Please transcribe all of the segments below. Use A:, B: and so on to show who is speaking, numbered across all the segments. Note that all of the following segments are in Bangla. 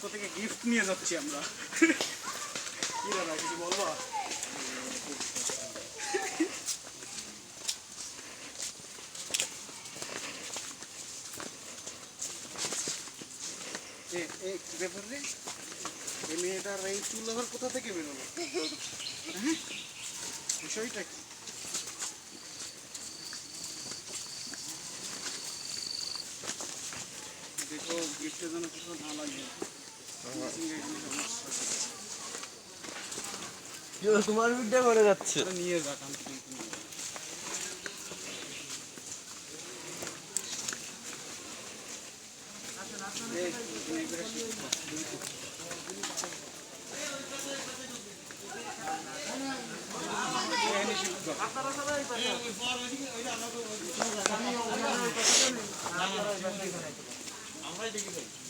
A: পক্ষ থেকে গিফট নিয়ে যাচ্ছি আমরা। কি দাদা, কিছু বলবা? মেয়েটার এই চুল আবার কোথা থেকে বেরোলো? হ্যাঁ? বিষয়টা কি? দেখো গিফটের জন্য কিছু না লাগে।
B: তোমার ভিডিও করে যাচ্ছে।
A: নিয়ে যাক আমি কিন্তু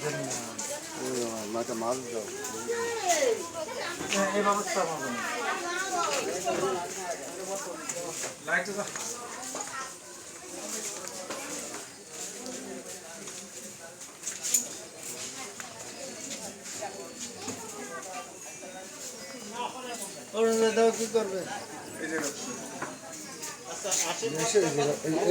C: দেখো। এই যে এই
B: অরুণ দাও কি করবে